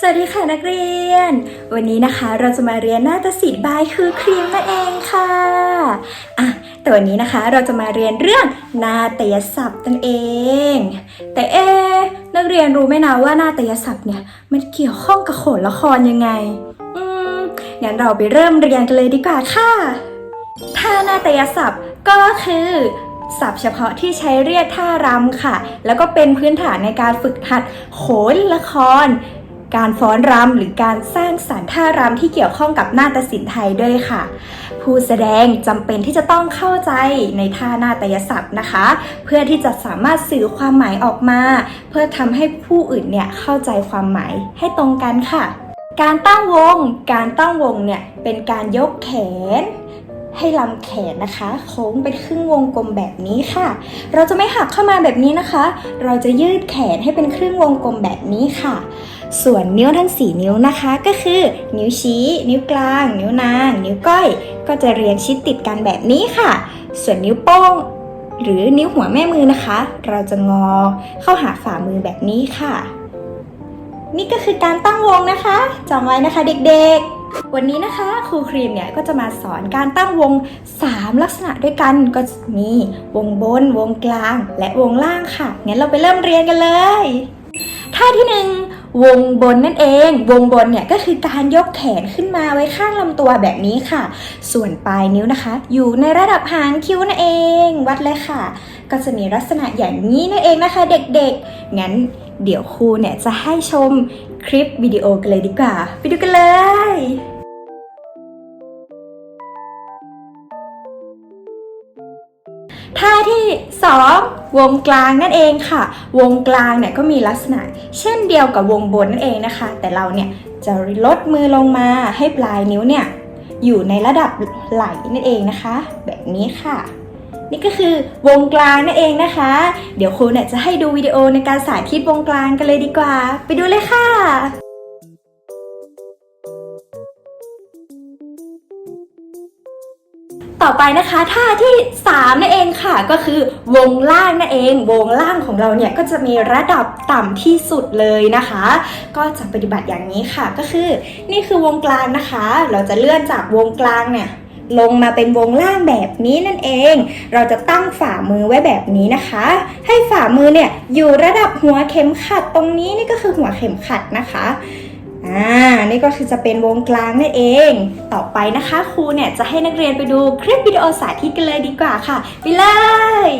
สวัสดีค่ะนักเรียน วันนี้นะคะเราจะมาเรียนหน้าฏศิลป์บายคือครีมนั่นเองค่ะอะแต่วันนี้นะคะเราจะมาเรียนเรื่องนาฏยศัพท์นั่นเอง แต่เอะนักเรียนรู้ไหมนะว่านาฏยศัพท์เนี่ยมันเกี่ยวข้องกับโขนละครยังไง อืมงั้นเราไปเริ่มเรียนกันเลยดีกว่าค่ะ ท่านาฏยศัพท์ก็คือศัพท์เฉพาะที่ใช้เรียกท่ารำค่ะ แล้วก็เป็นพื้นฐานในการฝึกหัดโขนละคร การฟ้อนรำหรือการสร้างสรรค์ท่ารำที่เกี่ยวข้องกับนาฏศิลป์ไทยด้วยค่ะ ผู้แสดงจำเป็นที่จะต้องเข้าใจในท่านาฏยศัพท์นะคะ เพื่อที่จะสามารถสื่อความหมายออกมา เพื่อทำให้ผู้อื่นเนี่ยเข้าใจความหมายให้ตรงกันค่ะ การตั้งวง การตั้งวงเนี่ยเป็นการยกแขนให้ลำแขนนะคะโค้งเป็นครึ่งวงกลมแบบนี้ค่ะ เราจะไม่หักเข้ามาแบบนี้นะคะ เราจะยืดแขนให้เป็นครึ่งวงกลมแบบนี้ค่ะ ส่วนนิ้วทั้ง 4 นิ้วนะคะ ก็คือ นิ้วชี้ นิ้วกลาง นิ้วนาง นิ้วก้อย ก็จะเรียงชิดติดกันแบบนี้ค่ะ ส่วนนิ้วโป้ง หรือนิ้วหัวแม่มือนะคะ เราจะงอเข้าหาฝ่ามือแบบนี้ค่ะ นี่ก็คือการตั้งวงนะคะจำไว้นะคะเด็กๆวันนี้นะคะครูครีมเนี่ยก็จะมาสอนการตั้งวง 3 ลักษณะด้วยกันก็มีวงบน วงกลาง และวงล่างค่ะงั้นเราไปเริ่มเรียนกันเลย ท่าที่หนึ่ง วงบนนั่นเอง วงบนเนี่ยก็คือการยกแขนขึ้นมาไว้ข้างลำตัวแบบนี้ค่ะ ส่วนปลายนิ้วนะคะ อยู่ในระดับหางคิ้วนั่นเอง วัดเลยค่ะ ก็จะมีลักษณะอย่างนี้นั่นเองนะคะ เด็กๆ งั้นเดี๋ยวครูเนี่ยจะให้ชมคลิปวิดีโอกันเลยดีกว่า ไปดูกันเลยท่าที่ 2 วงกลางนั่นเองค่ะ วงกลางเนี่ยก็มีลักษณะ เช่นเดียวกับวงบนนั่นเองนะคะ แต่เราเนี่ยจะลดมือลงมาให้ปลายนิ้วเนี่ยอยู่ในระดับไหล่นั่นเองนะคะ แบบนี้ค่ะ นี่ก็คือวงกลางนั่นเองนะคะ เดี๋ยวครูเนี่ยจะให้ดูวิดีโอในการสาธิตวงกลางกันเลยดีกว่า ไปดูเลยค่ะต่อไปนะคะท่าที่3นั่นเอง ค่ะก็คือวงล่างนั่นเอง วงล่างของเราเนี่ยก็จะมีระดับต่ำที่สุดเลยนะคะ ก็จะปฏิบัติอย่างนี้ค่ะก็คือ นี่คือวงกลางนะคะ เราจะเลื่อนจากวงกลางเนี่ยลงมาเป็นวงล่างแบบนี้นั่นเอง เราจะตั้งฝ่ามือไว้แบบนี้นะคะ ให้ฝ่ามือเนี่ยอยู่ระดับหัวเข็มขัดตรงนี้นี่ก็คือหัวเข็มขัดนะคะ อ่า นี่ก็คือจะเป็นวงกลางนั่นเอง ต่อไปนะคะครูเนี่ยจะให้นักเรียนไปดูคลิปวิดีโอสาธิตกันเลยดีกว่าค่ะ ไปเลย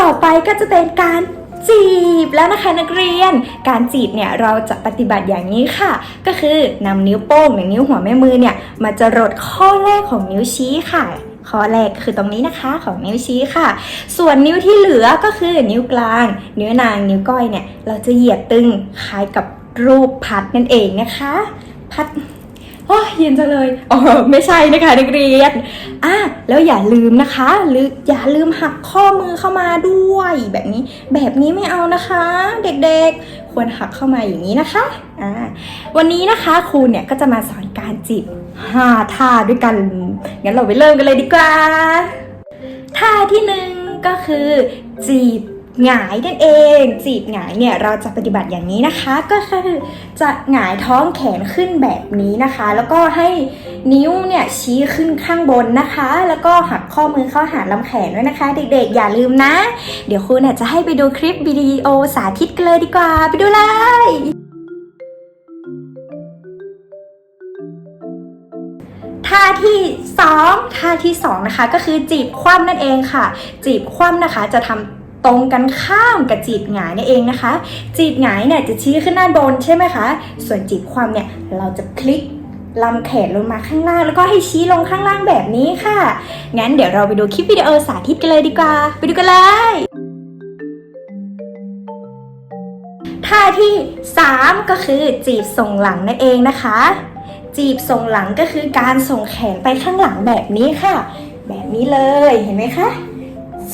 ต่อไปก็จะเป็นการจีบแล้วนะคะนักเรียน การจีบเนี่ยเราจะปฏิบัติอย่างนี้ค่ะ ก็คือนำนิ้วโป้งหรือนิ้วหัวแม่มือเนี่ยมาจรดข้อแรกของนิ้วชี้ค่ะ ข้อแรกคือตรงนี้นะคะของนิ้วชี้ค่ะ ส่วนนิ้วที่เหลือก็คือนิ้วกลาง นิ้วนางนิ้วก้อยเนี่ย เราจะเหยียดตึงคล้ายกับรูปพัดนั่นเองนะคะ พัด โอ้ยเย็นจังเลยอ๋อไม่ใช่นะคะนักเรียนอะแล้วอย่าลืมนะคะหรืออย่าลืมหักข้อมือเข้ามาด้วย แบบนี้แบบนี้ไม่เอานะคะ เด็กๆ ควรหักเข้ามาอย่างนี้นะคะอ่าวันนี้นะคะครูเนี่ยก็จะมาสอนการจีบห้าท่าด้วยกันงั้นเราไปเริ่มกันเลยดีกว่าท่าที่หนึ่งก็คือจีบ หงายนั่นเอง จีบหงายเนี่ยเราจะปฏิบัติอย่างนี้นะคะ ก็คือจะหงายท้องแขนขึ้นแบบนี้นะคะ แล้วก็ให้นิ้วเนี่ยชี้ขึ้นข้างบนนะคะ แล้วก็หักข้อมือเข้าหาลำแขนด้วยนะคะ เด็กๆ อย่าลืมนะ เดี๋ยวครูเนี่ยจะให้ไปดูคลิปวิดีโอสาธิตกันเลยดีกว่า ไปดูเลยท่าที่2ท่าที่2นะคะก็คือจีบคว่ำนั่นเองค่ะ จีบคว่ำนะคะจะทำ ตรงกันข้ามกับจีบหงายนั่นเองนะคะ จีบหงายเนี่ยจะชี้ขึ้นด้านบนใช่ไหมคะ ส่วนจีบคว่ำเนี่ยเราจะคลิกลำแขนลงมาข้างล่าง แล้วก็ให้ชี้ลงข้างล่างแบบนี้ค่ะ งั้นเดี๋ยวเราไปดูคลิปวิดีโอสาธิตกันเลยดีกว่า ไปดูกันเลยท่าที่ 3 ก็คือจีบส่งหลังนั่นเองนะคะ จีบส่งหลังก็คือการส่งแขนไปข้างหลังแบบนี้ค่ะ แบบนี้เลยเห็นไหมคะ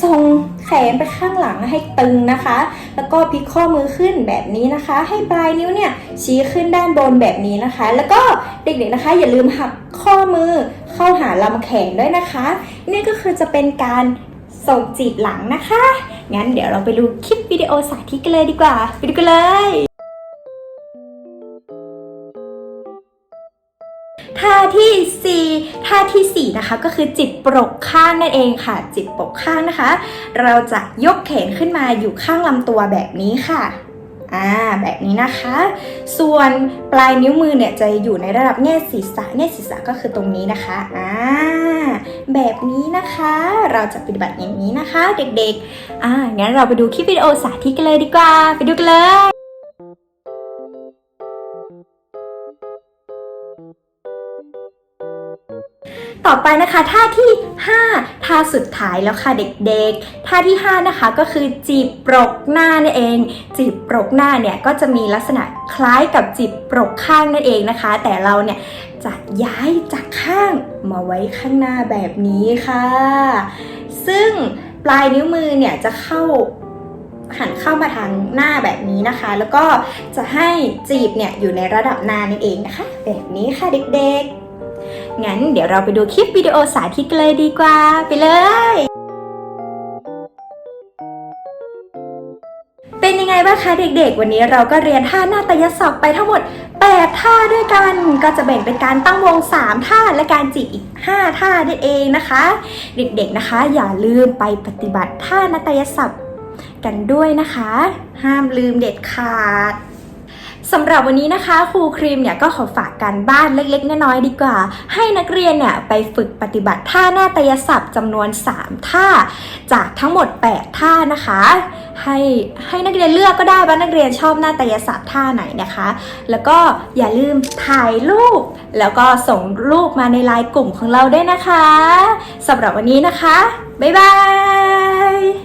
ทรงแขนไปข้างหลังให้ตึงนะคะ แล้วก็พลิกข้อมือขึ้นแบบนี้นะคะ ให้ปลายนิ้วเนี่ยชี้ขึ้นด้านบนแบบนี้นะคะ แล้วก็เด็กๆนะคะ อย่าลืมหักข้อมือเข้าหาลำแขนด้วยนะคะ นี่ก็คือจะเป็นการส่งจีบหลังนะคะ งั้นเดี๋ยวเราไปดูคลิปวิดีโอสาธิตกันเลยดีกว่า ไปดูกันเลย ท่าที่ 4 ท่าทีสี่ 4 นะคะก็คือจิบปรกข้างนั่นเองค่ะ จิบปรกข้างนะคะ เราจะยกแขนขึ้นมาอยู่ข้างลำตัวแบบนี้ค่ะอ่าแบบนี้นะคะ ส่วนปลายนิ้วมือเนี่ยจะอยู่ในระดับแง่ศีรษะแง่ศีรษะก็คือตรงนี้นะคะอ่าแบบนี้นะคะเราจะปฏิบัติอย่างนี้นะคะ เด็กๆอ่างั้นเราไปดูคลิปวิดีโอสาธิตกันเลยดีกว่า ไปดูกันเลย ต่อไปนะคะท่าที่ 5 ท่าสุดท้ายแล้วค่ะเด็กๆ ท่าที่ 5 นะคะก็คือจีบปรกหน้านั่นเอง จีบปรกหน้าเนี่ยก็จะมีลักษณะคล้ายกับจีบปรกข้างนั่นเองนะคะ แต่เราเนี่ยจะย้ายจากข้างมาไว้ข้างหน้าแบบนี้ค่ะ ซึ่งปลายนิ้วมือเนี่ยจะเข้าหันเข้ามาทางหน้าแบบนี้นะคะ แล้วก็จะให้จีบเนี่ยอยู่ในระดับหน้านั่นเองนะคะ แบบนี้ค่ะเด็กๆ งั้นเดี๋ยวเราไปดูคลิปวิดีโอสาธิตกันเลยดีกว่า ไปเลย เป็นยังไงบ้างคะเด็กๆ วันนี้เราก็เรียนท่าหน้าตยศอกไปทั้งหมด 8 ท่าด้วยกัน ก็จะแบ่งเป็นการตั้งวง 3 ท่าและการจีบอีก 5 ท่านั่นเองนะคะ เด็กๆนะคะ อย่าลืมไปปฏิบัติท่านาตยศัพท์กันด้วยนะคะ ห้ามลืมเด็ดขาด สำหรับวันนี้นะคะครูครีมเนี่ยก็ขอฝากการบ้านเล็กๆ น้อยๆดีกว่า ให้นักเรียนเนี่ยไปฝึกปฏิบัติท่าหน้าตยศัพท์จำนวน 3 ท่า จากทั้งหมด 8 ท่านะคะ ให้ให้นักเรียนเลือกก็ได้ว่านักเรียนชอบหน้าตยศัพท์ท่าไหนนะคะ แล้วก็อย่าลืมถ่ายรูป แล้วก็ส่งรูปมาในไลน์กลุ่มของเราได้นะคะสำหรับวันนี้นะคะบ๊ายบาย